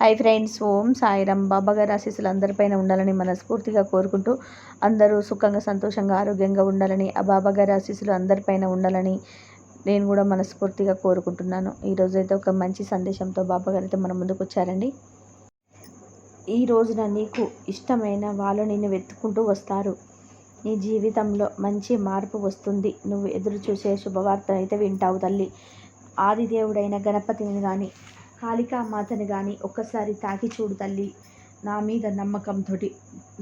Hi friends Om Sairam. బాబా గారి ఆశీస్సులు అందరిపైన ఉండాలని మనస్ఫూర్తిగా కోరుకుంటూ అందరూ సుఖంగా సంతోషంగా ఆరోగ్యంగా ఉండాలని ఆ బాబా గారి ఆశీస్సులు అందరిపైన ఉండాలని నేను కూడా మనస్ఫూర్తిగా కోరుకుంటున్నాను. ఈరోజు అయితే ఒక మంచి సందేశంతో బాబాగారు అయితే మన ముందుకు వచ్చారండి. ఈ రోజున నీకు ఇష్టమైన వాళ్ళు నిన్ను వెతుక్కుంటూ వస్తారు. నీ జీవితంలో మంచి మార్పు వస్తుంది. నువ్వు ఎదురు చూసే శుభవార్త అయితే వింటావు తల్లి. ఆదిదేవుడైన గణపతిని కానీ కాళికామాతని కానీ ఒక్కసారి తాకి చూడు తల్లి. నా మీద నమ్మకంతో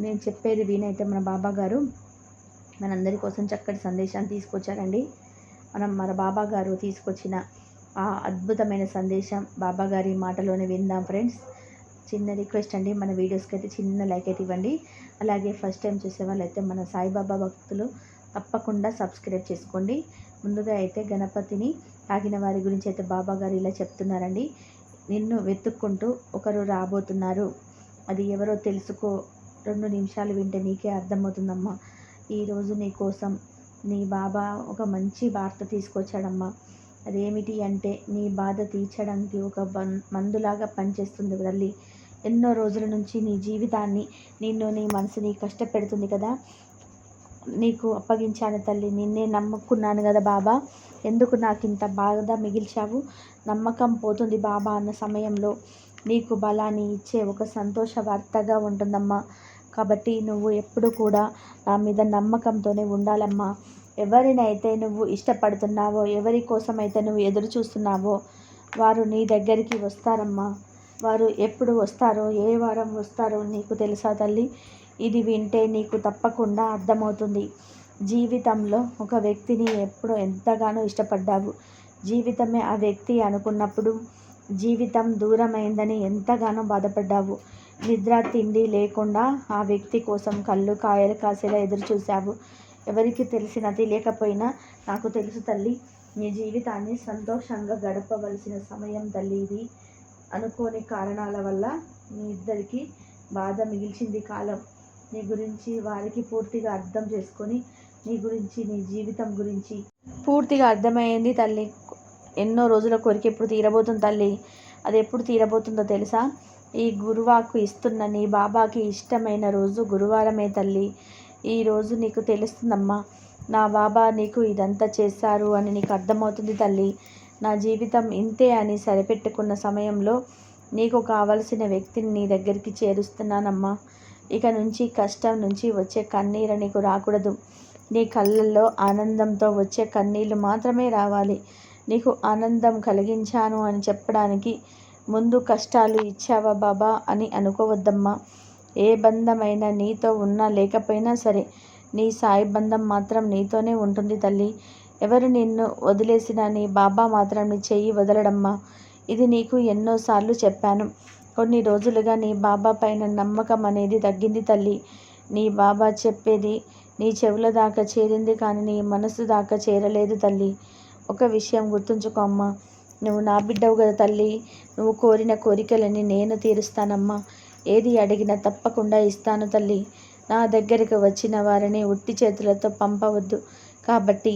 నేను చెప్పేది వినైతే మన బాబా గారు మనందరి కోసం చక్కటి సందేశాన్ని తీసుకొచ్చారండి. మనం మన బాబా గారు తీసుకొచ్చిన ఆ అద్భుతమైన సందేశం బాబా గారి మాటలోనే విందాం ఫ్రెండ్స్. చిన్న రిక్వెస్ట్ అండి మన వీడియోస్కి అయితే చిన్న లైక్ అయితే ఇవ్వండి. అలాగే ఫస్ట్ టైం చూసే వాళ్ళైతే మన సాయిబాబా భక్తులు తప్పకుండా సబ్స్క్రైబ్ చేసుకోండి. ముందుగా అయితే గణపతిని తాగిన వారి గురించి అయితే బాబా గారు ఇలా చెప్తున్నారండి. నిన్ను వెతుక్కుంటూ ఒకరు రాబోతున్నారు. అది ఎవరో తెలుసుకో. రెండు నిమిషాలు వింటే నీకే అర్థమవుతుందమ్మా. ఈరోజు నీ కోసం నీ బాబా ఒక మంచి వార్త తీసుకొచ్చాడమ్మా. అదేమిటి అంటే నీ బాధ తీర్చడానికి ఒక మందులాగా పనిచేస్తుంది తల్లి. ఎన్నో రోజుల నుంచి నీ జీవితాన్ని నిన్ను నీ మనసుని కష్టపెడుతుంది కదా. నీకు అప్పగించాను తల్లి. నిన్నే నమ్ముకున్నాను కదా బాబా. ఎందుకు నాకు ఇంత బాధ మిగిల్చావు? నమ్మకం పోతుంది బాబా అన్న సమయంలో. నీకు బలాన్ని ఇచ్చే ఒక సంతోష వార్తగా ఉంటుందమ్మా. కాబట్టి నువ్వు ఎప్పుడు కూడా నా మీద నమ్మకంతోనే ఉండాలమ్మా. ఎవరినైతే నువ్వు ఇష్టపడుతున్నావో ఎవరి కోసమైతే నువ్వు ఎదురు చూస్తున్నావో వారు నీ దగ్గరికి వస్తారమ్మా. వారు ఎప్పుడు వస్తారో ఏ వారం వస్తారో నీకు తెలుసా తల్లి? ఇది వింటే నీకు తప్పకుండా అర్థమవుతుంది. జీవితంలో ఒక వ్యక్తిని ఎప్పుడు ఎంతగానో ఇష్టపడ్డావు. జీవితమే ఆ వ్యక్తి అనుకున్నప్పుడు జీవితం దూరమైందని ఎంతగానో బాధపడ్డావు. నిద్ర తిండి లేకుండా ఆ వ్యక్తి కోసం కళ్ళు కాయలు కాసేలా ఎదురు చూశావు ఎవరికి తెలిసినది లేకపోయినా నాకు తెలుసు తల్లి నీ జీవితాన్ని సంతోషంగా గడపవలసిన సమయం తల్లి ఇది. అనుకోని కారణాల వల్ల మీ ఇద్దరికి బాధ మిగిల్చింది కాలం. నీ గురించి వారికి పూర్తిగా అర్థం చేసుకొని నీ గురించి నీ జీవితం గురించి పూర్తిగా అర్థమైంది తల్లి. ఎన్నో రోజుల కోరిక ఎప్పుడు తీరబోతుంది తల్లి? అది ఎప్పుడు తీరబోతుందో తెలుసా? ఈ గురువాకు ఇస్తున్న నీ బాబాకి ఇష్టమైన రోజు గురువారమే తల్లి. ఈరోజు నీకు తెలుస్తుందమ్మా నా బాబా నీకు ఇదంతా చేశారు అని నీకు అర్థమవుతుంది తల్లి. నా జీవితం ఇంతే అని సరిపెట్టుకున్న సమయంలో నీకు కావలసిన వ్యక్తిని నీ దగ్గరికి చేరుస్తున్నానమ్మా. ఇక నుంచి కష్టం నుంచి వచ్చే కన్నీరు నీకు రాకూడదు. నీ కళ్ళల్లో ఆనందంతో వచ్చే కన్నీళ్ళు మాత్రమే రావాలి. నీకు ఆనందం కలిగించాను అని చెప్పడానికి ముందు కష్టాలు ఇచ్చావా బాబా అని అనుకోవద్దమ్మా. ఏ బంధమైనా నీతో ఉన్నా లేకపోయినా సరే నీ సాయి బంధం మాత్రం నీతోనే ఉంటుంది తల్లి. ఎవరు నిన్ను వదిలేసినా నీ బాబా మాత్రం నీ చెయ్యి వదలడమ్మా. ఇది నీకు ఎన్నోసార్లు చెప్పాను. కొన్ని రోజులుగా నీ బాబా పైన నమ్మకం అనేది తగ్గింది తల్లి. నీ బాబా చెప్పేది నీ చెవుల దాకా చేరింది కానీ నీ మనసు దాకా చేరలేదు తల్లి. ఒక విషయం గుర్తుంచుకో అమ్మా. నువ్వు నా బిడ్డవు కదా తల్లి. నువ్వు కోరిన కోరికలని నేను తీరుస్తానమ్మా. ఏది అడిగినా తప్పకుండా ఇస్తాను తల్లి. నా దగ్గరికి వచ్చిన వారిని ఉట్టి చేతులతో పంపవద్దు. కాబట్టి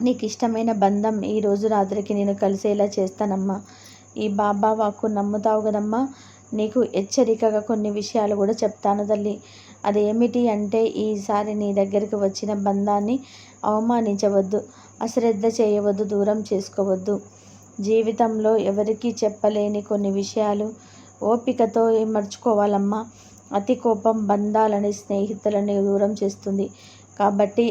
నీకు ఇష్టమైన బంధం ఈ రోజు రాత్రికి నేను కలిసేలా చేస్తానమ్మా. ఈ బాబా వాక్కు నమ్ముతావు కదమ్మా? నీకు హెచ్చరికగా కొన్ని విషయాలు కూడా చెప్తాను తల్లి. అదేమిటి అంటే ఈసారి నీ దగ్గరికి వచ్చిన బంధాన్ని అవమానించవద్దు అశ్రద్ధ చేయవద్దు దూరం చేసుకోవద్దు. జీవితంలో ఎవరికీ చెప్పలేని కొన్ని విషయాలు ఓపికతో మర్చుకోవాలమ్మా. అతి కోపం బంధాలని స్నేహితులని దూరం చేస్తుంది. కాబట్టి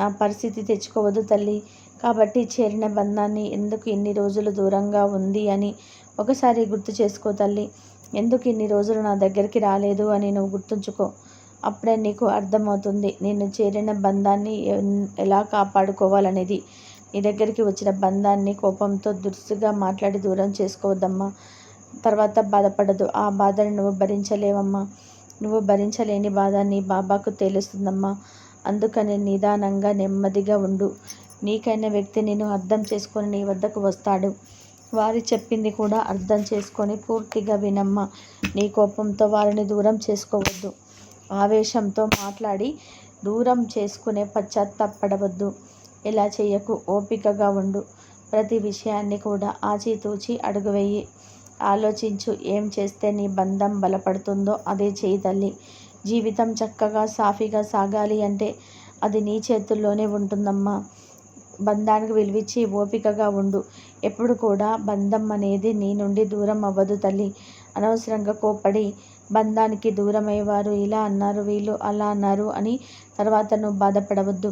ఆ పరిస్థితి తెచ్చుకోవద్దు తల్లి. కాబట్టి చేరిన బంధాన్ని ఎందుకు ఇన్ని రోజులు దూరంగా ఉంది అని ఒకసారి గుర్తు చేసుకో తల్లి. ఎందుకు ఇన్ని రోజులు నా దగ్గరికి రాలేదు అని నువ్వు గుర్తుంచుకో. అప్పుడే నీకు అర్థమవుతుంది. నేను చేరిన బంధాన్ని ఎలా కాపాడుకోవాలనేది. నీ దగ్గరికి వచ్చిన బంధాన్ని కోపంతో దురుసుగా మాట్లాడి దూరం చేసుకోవద్దమ్మా. తర్వాత బాధపడదు. ఆ బాధను నువ్వు భరించలేవమ్మా. నువ్వు భరించలేని బాధ నీ బాబాకు తెలుస్తుందమ్మా. అందుకని నిదానంగా నెమ్మదిగా ఉండు. నీకైన వ్యక్తి నేను అర్థం చేసుకొని నీ వద్దకు వస్తాడు. వారి చెప్పింది కూడా అర్థం చేసుకొని పూర్తిగా వినమ్మ. నీ కోపంతో వారిని దూరం చేసుకోవద్దు. ఆవేశంతో మాట్లాడి దూరం చేసుకునే పశ్చాత్తాపడవద్దు. ఇలా చేయకు. ఓపికగా ఉండు. ప్రతి విషయాన్ని కూడా ఆచితూచి అడుగువేయి. ఆలోచించు. ఏం చేస్తే నీ బంధం బలపడుతుందో అదే చేయి తల్లి. జీవితం చక్కగా సాఫీగా సాగాలి అంటే అది నీ చేతుల్లోనే ఉంటుందమ్మా. బంధానికి విలువిచ్చి ఓపికగా ఉండు. ఎప్పుడు కూడా బంధం అనేది నీ నుండి దూరం అవ్వదు తల్లి. అనవసరంగా కోపడి బంధానికి దూరమయ్యేవారు ఇలా అన్నారు వీళ్ళు అలా అన్నారు అని తర్వాత నువ్వు బాధపడవద్దు.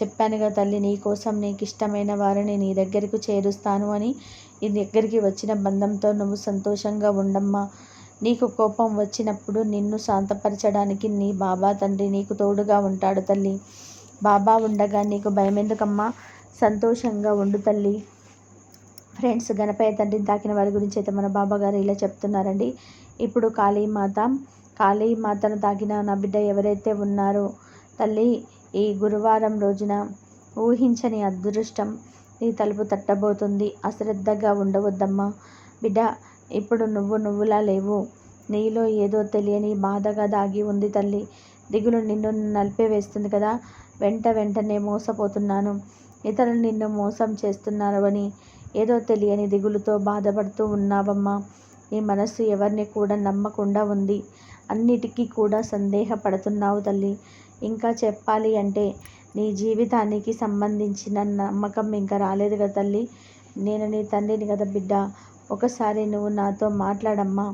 చెప్పానుగా తల్లి నీ కోసం నీకు ఇష్టమైన వారిని నీ దగ్గరకు చేరుస్తాను అని నీ దగ్గరికి వచ్చిన బంధంతో నువ్వు సంతోషంగా ఉండమ్మా. నీకు కోపం వచ్చినప్పుడు నిన్ను శాంతపరచడానికి నీ బాబా తండ్రి నీకు తోడుగా ఉంటాడు తల్లి. బాబా ఉండగా నీకు భయం ఎందుకమ్మా సంతోషంగా ఉండు తల్లి. ఫ్రెండ్స్ గణపయ్య తండ్రిని తాకిన వారి గురించి అయితే మన బాబా గారు ఇలా చెప్తున్నారండి. ఇప్పుడు కాళీమాత కాళీమాతను తాకిన నా బిడ్డ ఎవరైతే ఉన్నారో తల్లి ఈ గురువారం రోజున ఊహించని అదృష్టం నీ తలుపు తట్టబోతుంది. అశ్రద్ధగా ఉండవద్దమ్మా. బిడ్డ ఇప్పుడు నువ్వు నువ్వులా లేవు. నీలో ఏదో తెలియని బాధగా దాగి ఉంది తల్లి. దిగులు నిన్ను నలిపేవేస్తుంది కదా. వెంట వెంటనే మోసపోతున్నాను. ఇతరులు నిన్ను మోసం చేస్తున్నారు అని ఏదో తెలియని దిగులుతో బాధపడుతూ ఉన్నావమ్మా. నీ మనస్సు ఎవరిని కూడా నమ్మకుండా ఉంది. అన్నిటికీ కూడా సందేహపడుతున్నావు తల్లి. ఇంకా చెప్పాలి అంటే నీ జీవితానికి సంబంధించిన నమ్మకం ఇంకా రాలేదు కదా తల్లి. నేను నీ తండ్రిని కదా బిడ్డ. ఒకసారి నువ్వు నాతో మాట్లాడమ్మా.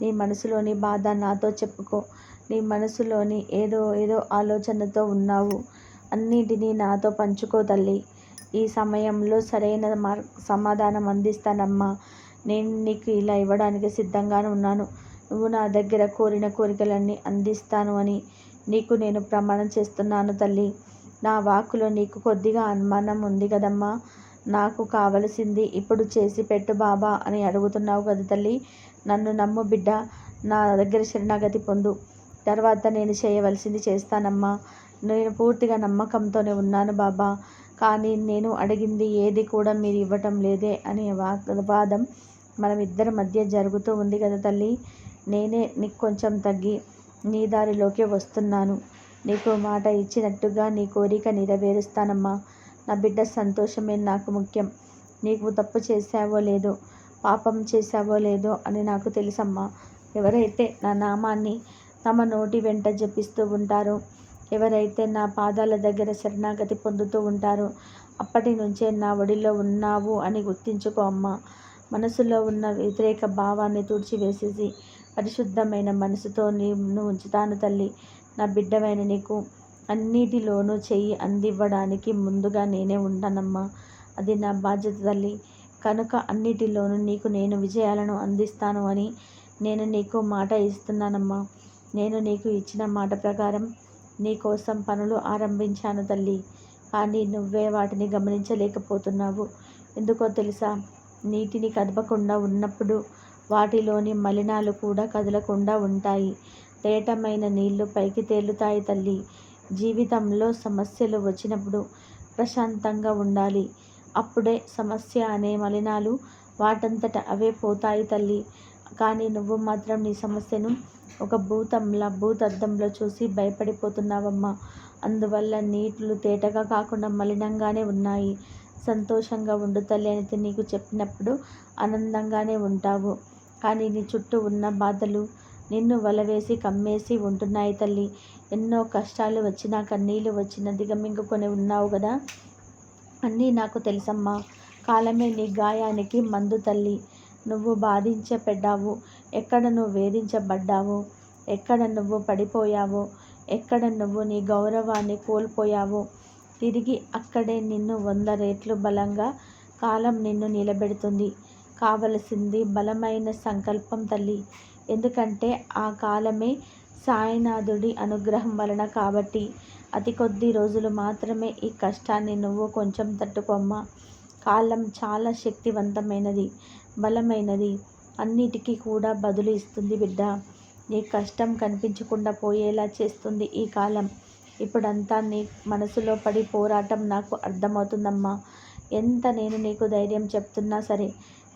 నీ మనసులోని బాధ నాతో చెప్పుకో. నీ మనసులోని ఏదో ఏదో ఆలోచనతో ఉన్నావు. అన్నిటినీ నాతో పంచుకో తల్లి. ఈ సమయంలో సరైన మార్ సమాధానం అందిస్తానమ్మా. నేను నీకు ఇలా ఇవ్వడానికి సిద్ధంగానే ఉన్నాను. నువ్వు నా దగ్గర కోరిన కోరికలన్నీ అందిస్తాను అని నీకు నేను ప్రమాణం చేస్తున్నాను తల్లి. నా వాక్కులో నీకు కొద్దిగా అనుమానం ఉంది కదమ్మా. నాకు కావలసింది ఇప్పుడు చేసి పెట్టు బాబా అని అడుగుతున్నావు కదా తల్లి. నన్ను నమ్ము బిడ్డ. నా దగ్గర శరణాగతి పొందు. తర్వాత నేను చేయవలసింది చేస్తానమ్మా. నేను పూర్తిగా నమ్మకంతోనే ఉన్నాను బాబా. కానీ నేను అడిగింది ఏది కూడా మీరు ఇవ్వటం లేదే అనే వాదం మనం ఇద్దరి మధ్య జరుగుతూ ఉంది కదా తల్లి. నేనే నీకు కొంచెం తగ్గి నీ దారిలోకి వస్తున్నాను. నీకు మాట ఇచ్చినట్టుగా నీ కోరిక నెరవేరుస్తానమ్మా. నా బిడ్డ సంతోషమే నాకు ముఖ్యం. నీకు తప్పు చేశావో లేదో పాపం చేశావో లేదో అని నాకు తెలుసమ్మా. ఎవరైతే నా నామాన్ని తమ నోటి వెంట జపిస్తూ ఉంటారో ఎవరైతే నా పాదాల దగ్గర శరణాగతి పొందుతూ ఉంటారో అప్పటి నుంచే నా ఒడిలో ఉన్నావు అని గుర్తించుకో అమ్మా. మనసులో ఉన్న వ్యతిరేక భావాన్ని తుడిచివేసేసి పరిశుద్ధమైన మనసుతో నేను ఉంచుతాను తల్లి. నా బిడ్డమైన నీకు అన్నిటిలోనూ చెయ్యి అందివ్వడానికి ముందుగా నేనే ఉంటానమ్మా. అది నా బాధ్యత తల్లి. కనుక అన్నిటిలోనూ నీకు నేను విజయాలను అందిస్తాను అని నేను నీకు మాట ఇస్తున్నానమ్మా. నేను నీకు ఇచ్చిన మాట ప్రకారం నీకోసం పనులు ఆరంభించాను తల్లి కానీ నువ్వే వాటిని గమనించలేకపోతున్నావు. ఎందుకో తెలుసా? నీటిని కదపకుండా ఉన్నప్పుడు వాటిలోని మలినాలు కూడా కదలకుండా ఉంటాయి. తేటమైన నీళ్ళు పైకి తేలుతాయి తల్లి. జీవితంలో సమస్యలు వచ్చినప్పుడు ప్రశాంతంగా ఉండాలి. అప్పుడే సమస్య అనే మలినాలు వాటంతట అవే పోతాయి తల్లి. కానీ నువ్వు మాత్రం నీ సమస్యను ఒక భూతంలా భూతద్దంలో చూసి భయపడిపోతున్నావమ్మా. అందువల్ల నీటిలు తేటగా కాకుండా మలినంగానే ఉన్నాయి. సంతోషంగా ఉండు తల్లి అనేది నీకు చెప్పినప్పుడు ఆనందంగానే ఉంటావు. కానీ నీ చుట్టూ ఉన్న బాధలు నిన్ను వలవేసి కమ్మేసి ఉంటున్నాయి తల్లి. ఎన్నో కష్టాలు వచ్చినా కన్నీళ్ళు వచ్చిన దిగమింగుకొని ఉన్నావు కదా? అన్నీ నాకు తెలుసమ్మా. కాలమే నీ గాయానికి మందు తల్లి. నువ్వు బాధించబడ్డావు. ఎక్కడ నువ్వు వేధించబడ్డావు? ఎక్కడ నువ్వు పడిపోయావో? ఎక్కడ నువ్వు నీ గౌరవాన్ని కోల్పోయావో? తిరిగి అక్కడే నిన్ను వంద రెట్లు బలంగా కాలం నిన్ను నిలబెడుతుంది. కావలసింది బలమైన సంకల్పం తల్లి. ఎందుకంటే ఆ కాలమే సాయినాథుడి అనుగ్రహం వలన కాబట్టి. అతి కొద్ది రోజులు మాత్రమే ఈ కష్టాన్ని నువ్వు కొంచెం తట్టుకోమ్మా. కాలం చాలా శక్తివంతమైనది. బలమైనది. అన్నిటికీ కూడా బదులు ఇస్తుంది బిడ్డ. నీ కష్టం కనిపించకుండా పోయేలా చేస్తుంది ఈ కాలం. ఇప్పుడంతా నీ మనసులో పడి పోరాటం నాకు అర్థమవుతుందమ్మా. ఎంత నేను నీకు ధైర్యం చెప్తున్నా సరే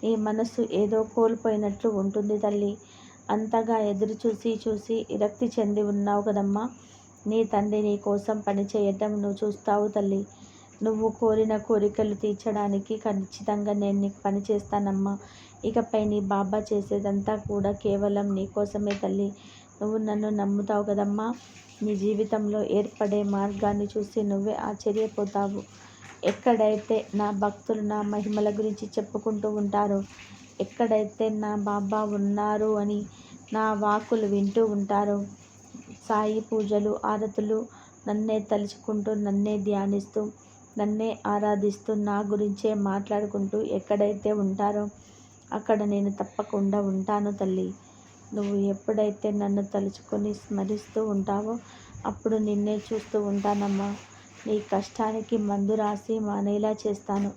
నీ మనసు ఏదో కోల్పోయినట్లు ఉంటుంది తల్లి. అంతగా ఎదురు చూసి చూసి విరక్తి చెంది ఉన్నావు కదమ్మా. నీ తండ్రి నీ కోసం పనిచేయటం నువ్వు చూస్తావు తల్లి. నువ్వు కోరిన కోరికలు తీర్చడానికి ఖచ్చితంగా నేను నీకు పని చేస్తానమ్మా. ఇకపై నీ బాబా చేసేదంతా కూడా కేవలం నీ కోసమే తల్లి. నువ్వు నన్ను నమ్ముతావు కదమ్మా. నీ జీవితంలో ఏర్పడే మార్గాన్ని చూసి నువ్వే ఆశ్చర్యపోతావు. ఎక్కడైతే నా భక్తులు నా మహిమల గురించి చెప్పుకుంటూ ఉంటారో ఎక్కడైతే నా బాబా ఉన్నారు అని నా వాకులు వింటూ ఉంటారో సాయి పూజలు ఆరతులు నన్నే తలుచుకుంటూ నన్నే ధ్యానిస్తూ నన్నే ఆరాధిస్తూ నా గురించే మాట్లాడుకుంటూ ఎక్కడైతే ఉంటారో అక్కడ నేను తప్పకుండా ఉంటాను తల్లి. నువ్వు ఎప్పుడైతే నన్ను తలుచుకొని స్మరిస్తూ ఉంటావో అప్పుడు నిన్నే చూస్తూ ఉంటానమ్మా. నీ కష్టానికి మందు రాసి మానేలా చేస్తాను.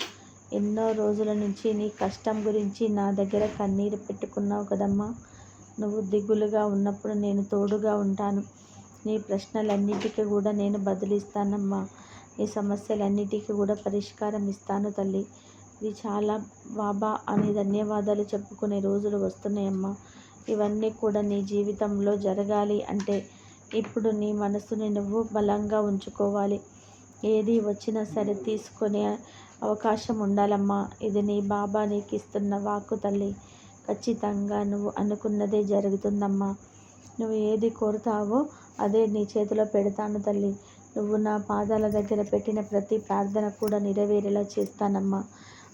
ఎన్నో రోజుల నుంచి నీ కష్టం గురించి నా దగ్గర కన్నీరు పెట్టుకున్నావు కదమ్మా. నువ్వు దిగులుగా ఉన్నప్పుడు నేను తోడుగా ఉంటాను. నీ ప్రశ్నలన్నిటికీ కూడా నేను బదులిస్తానమ్మా. నీ సమస్యలన్నిటికీ కూడా పరిష్కారం ఇస్తాను తల్లి. ఇది చాలా బాబా అని ధన్యవాదాలు చెప్పుకునే రోజులు వస్తున్నాయమ్మా. ఇవన్నీ కూడా నీ జీవితంలో జరగాలి అంటే ఇప్పుడు నీ మనసుని నువ్వు బలంగా ఉంచుకోవాలి. ఏది వచ్చినా సరే తీసుకునే అవకాశం ఉండాలమ్మా. ఇది నీ బాబా నీకు ఇస్తున్న వాక్కు తల్లి. ఖచ్చితంగా నువ్వు అనుకున్నదే జరుగుతుందమ్మా. నువ్వు ఏది కోరుతావో అదే నీ చేతిలో పెడతాను తల్లి. నువ్వు నా పాదాల దగ్గర పెట్టిన ప్రతి ప్రార్థన కూడా నెరవేరేలా చేస్తానమ్మా.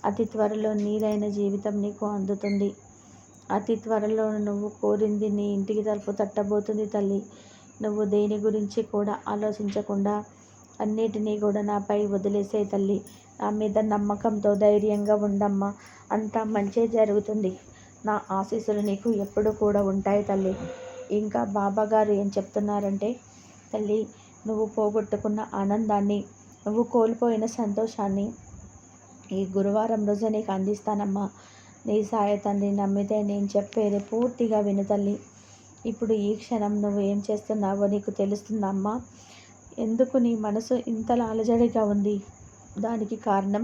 అతి త్వరలో నీరైన జీవితం నీకు అందుతుంది. అతి త్వరలో నువ్వు కోరింది నీ ఇంటికి తలుపు తట్టబోతుంది తల్లి. నువ్వు దేని గురించి కూడా ఆలోచించకుండా అన్నిటినీ కూడా నాపై వదిలేసే తల్లి. నా మీద నమ్మకంతో ధైర్యంగా ఉండమ్మా. అంతా మంచి జరుగుతుంది. నా ఆశీస్సులు నీకు ఎప్పుడు కూడా ఉంటాయి తల్లి. ఇంకా బాబాగారు ఏం చెప్తున్నారంటే తల్లి నువ్వు పోగొట్టుకున్న ఆనందాన్ని నువ్వు కోల్పోయిన సంతోషాన్ని ఈ గురువారం రోజు నీకు అందిస్తానమ్మా. నీ సాయ తండ్రి నమ్మితే నేను చెప్పేది పూర్తిగా విను తల్లి. ఇప్పుడు ఈ క్షణం నువ్వు ఏం చేస్తున్నావో నీకు తెలుస్తుందమ్మా ఎందుకు నీ మనసు ఇంతలా అలజడిగా ఉంది? దానికి కారణం?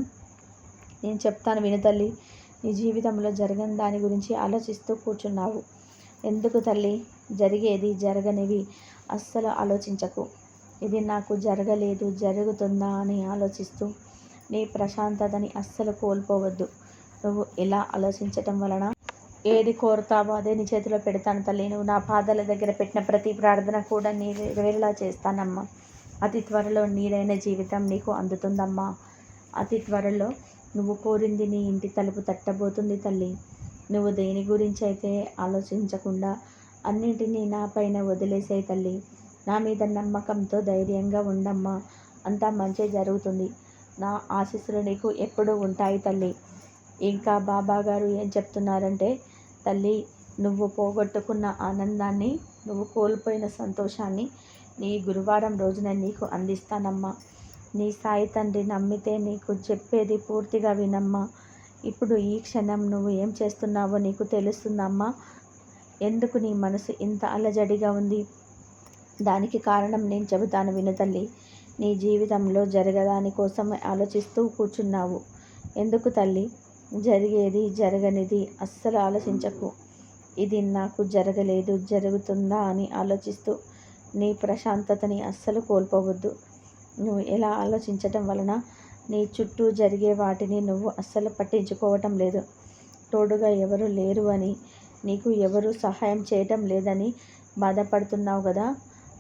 నేను చెప్తాను విను తల్లి. నీ జీవితంలో జరగని దాని గురించి ఆలోచిస్తూ కూర్చున్నావు. ఎందుకు తల్లి? జరిగేది జరగనివి. అస్సలు ఆలోచించకు. ఇది నాకు జరగలేదు జరుగుతుందా అని ఆలోచిస్తూ నీ ప్రశాంతతని అస్సలు కోల్పోవద్దు. నువ్వు ఇలా ఆలోచించటం వలన ఏది కోరుతావో అదే నీ చేతిలో పెడతాను తల్లి. నువ్వు నా పాదాల దగ్గర పెట్టిన ప్రతి ప్రార్థన కూడా నీ నెరవేరేలా చేస్తానమ్మా. అతి త్వరలో నీరైన జీవితం నీకు అందుతుందమ్మా. అతి త్వరలో నువ్వు కోరింది నీ ఇంటి తలుపు తట్టబోతుంది తల్లి. నువ్వు దేని గురించి అయితే ఆలోచించకుండా అన్నింటినీ నా పైన వదిలేసే తల్లి. నా మీద నమ్మకంతో ధైర్యంగా ఉండమ్మా. అంతా మంచి జరుగుతుంది. నా ఆశీస్సులు నీకు ఎప్పుడూ ఉంటాయి తల్లి. ఇంకా బాబా గారు ఏం చెప్తున్నారంటే తల్లి నువ్వు పోగొట్టుకున్న ఆనందాన్ని నువ్వు కోల్పోయిన సంతోషాన్ని నీ గురువారం రోజున నీకు అందిస్తానమ్మా. నీ సాయి తండ్రి నమ్మితే నీకు చెప్పేది పూర్తిగా వినమ్మా. ఇప్పుడు ఈ క్షణం నువ్వు ఏం చేస్తున్నావో నీకు తెలుస్తుందమ్మా. ఎందుకు నీ మనసు ఇంత అలజడిగా ఉంది? దానికి కారణం నేను చెబుతాను విను తల్లి. నీ జీవితంలో జరగదాని కోసం ఆలోచిస్తూ కూర్చున్నావు. ఎందుకు తల్లి? జరిగేది జరగనిది. అస్సలు ఆలోచించకు. ఇది నాకు జరగలేదు జరుగుతుందా అని ఆలోచిస్తూ నీ ప్రశాంతతని అస్సలు కోల్పోవద్దు. నువ్వు ఎలా ఆలోచించటం వలన నీ చుట్టూ జరిగే వాటిని నువ్వు అస్సలు పట్టించుకోవటం లేదు. తోడుగా ఎవరు లేరు అని నీకు ఎవరు సహాయం చేయటం లేదని బాధపడుతున్నావు కదా?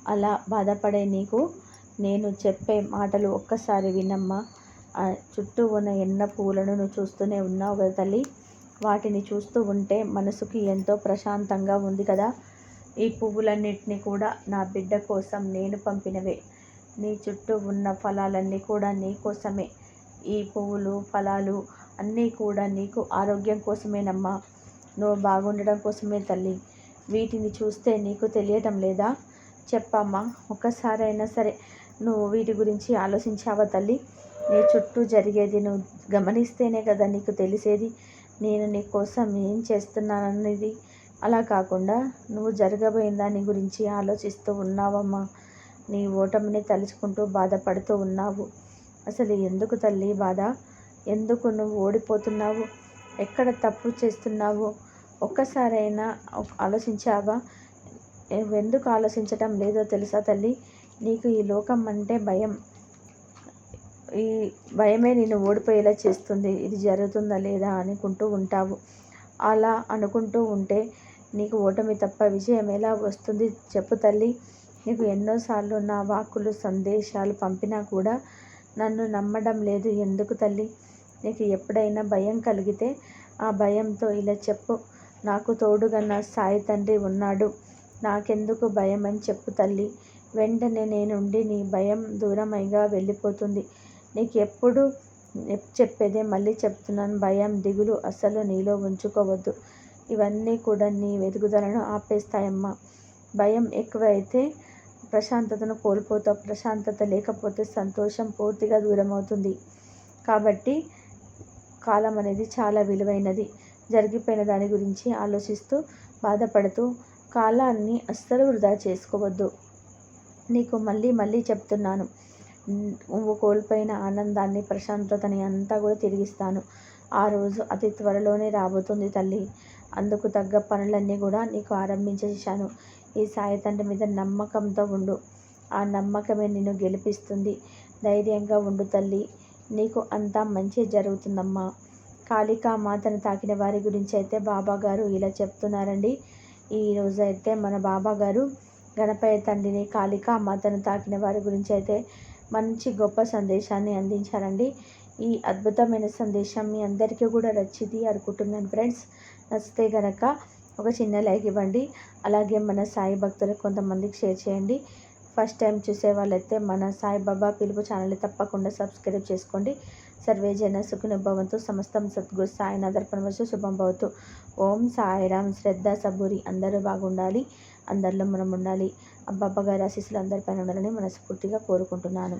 అలా బాధపడే నీకు నేను చెప్పే మాటలు ఒక్కసారి వినమ్మా. చుట్టూ ఉన్న ఎన్న పువ్వులను నువ్వు చూస్తూనే ఉన్నావు కదా తల్లి. వాటిని చూస్తూ ఉంటే మనసుకి ఎంతో ప్రశాంతంగా ఉంది కదా. ఈ పువ్వులన్నిటినీ కూడా నా బిడ్డ కోసం నేను పంపినవే. నీ చుట్టూ ఉన్న ఫలాలన్నీ కూడా నీ కోసమే. ఈ పువ్వులు ఫలాలు అన్నీ కూడా నీకు ఆరోగ్యం కోసమేనమ్మా. నువ్వు బాగుండడం కోసమే తల్లి. వీటిని చూస్తే నీకు తెలియటం లేదా? చెప్పమ్మా ఒక్కసారైనా సరే నువ్వు వీటి గురించి ఆలోచించావా తల్లి? నీ చుట్టూ జరిగేది నువ్వు గమనిస్తేనే కదా నీకు తెలిసేది. నేను నీ కోసం ఏం చేస్తున్నాననేది అలా కాకుండా నువ్వు జరగబోయిన దాని గురించి ఆలోచిస్తూ ఉన్నావమ్మా. నీ ఓటమిని తలుచుకుంటూ బాధపడుతూ ఉన్నావు. అసలు ఎందుకు తల్లి బాధ? ఎందుకు నువ్వు ఓడిపోతున్నావు? ఎక్కడ తప్పు చేస్తున్నావు? ఒక్కసారైనా ఆలోచించావా? ఎందుకు ఆలోచించటం లేదో తెలుసా తల్లి? నీకు ఈ లోకం అంటే భయం. ఈ భయమే నేను ఓడిపోయేలా చేస్తుంది. ఇది జరుగుతుందా లేదా అనుకుంటూ ఉంటావు. అలా అనుకుంటూ ఉంటే నీకు ఓటమి తప్ప విజయం ఎలా వస్తుంది చెప్పు తల్లి. నీకు ఎన్నోసార్లు నా వాక్కులు సందేశాలు పంపినా కూడా నన్ను నమ్మడం లేదు. ఎందుకు తల్లి? నీకు ఎప్పుడైనా భయం కలిగితే ఆ భయంతో ఇలా చెప్పు. నాకు తోడుగా నా సాయి తండ్రి ఉన్నాడు. నాకెందుకు భయం అని చెప్పు తల్లి. వెంటనే నేనుండి నీ భయం దూరమైగా వెళ్ళిపోతుంది. నీకు ఎప్పుడు చెప్పేదే మళ్ళీ చెప్తున్నాను. భయం దిగులు అస్సలు నీలో ఉంచుకోవద్దు. ఇవన్నీ కూడా నీ ఎదుగుదలను ఆపేస్తాయమ్మా. భయం ఎక్కువైతే ప్రశాంతతను కోల్పోతావు. ప్రశాంతత లేకపోతే సంతోషం పూర్తిగా దూరం అవుతుంది కాబట్టి కాలం అనేది చాలా విలువైనది. జరిగిపోయిన దాని గురించి ఆలోచిస్తూ బాధపడుతూ కాలాన్ని అస్సలు వృధా చేసుకోవద్దు. నీకు మళ్ళీ మళ్ళీ చెప్తున్నాను. నువ్వు కోల్పోయిన ఆనందాన్ని ప్రశాంతతని అంతా కూడా తిరిగిస్తాను. ఆ రోజు అతి త్వరలోనే రాబోతుంది తల్లి. అందుకు తగ్గ పనులన్నీ కూడా నీకు ఆరంభించేశాను. ఈ సాయి తండ్రి మీద నమ్మకంతో ఉండు. ఆ నమ్మకమే నిన్ను గెలిపిస్తుంది. ధైర్యంగా ఉండు తల్లి. నీకు అంతా మంచి జరుగుతుందమ్మా. కాళికా మాతను తాకిన వారి గురించి అయితే బాబా గారు ఇలా చెప్తున్నారండి. ఈరోజు అయితే మన బాబా గారు గణపయ్య తండ్రిని కాళిక మాతను తాకిన వారి గురించి అయితే మంచి గొప్ప సందేశాన్ని అందించారండి. ఈ అద్భుతమైన సందేశం మీ అందరికీ కూడా నచ్చింది అనుకుంటున్నాను ఫ్రెండ్స్. నచ్చితే కనుక ఒక చిన్న లైక్ ఇవ్వండి. అలాగే మన సాయి భక్తులకు కొంతమందికి షేర్ చేయండి. ఫస్ట్ టైం చూసే వాళ్ళైతే మన సాయిబాబా పిలుపు ఛానల్ని తప్పకుండా సబ్స్క్రైబ్ చేసుకోండి. సర్వే జన సుఖనుభవంతో సమస్తం సద్గురు సాయినాథర్పణవచ్చు శుభం భవతు ఓం సాయిరామ్ శ్రద్ధ సబూరి. అందరూ బాగుండాలి. అందరిలో మనం ఉండాలి అబ్బాబ్బ గారి ఆశీస్సులు అందరిపైన ఉండాలని మనస్ఫూర్తిగా కోరుకుంటున్నాను.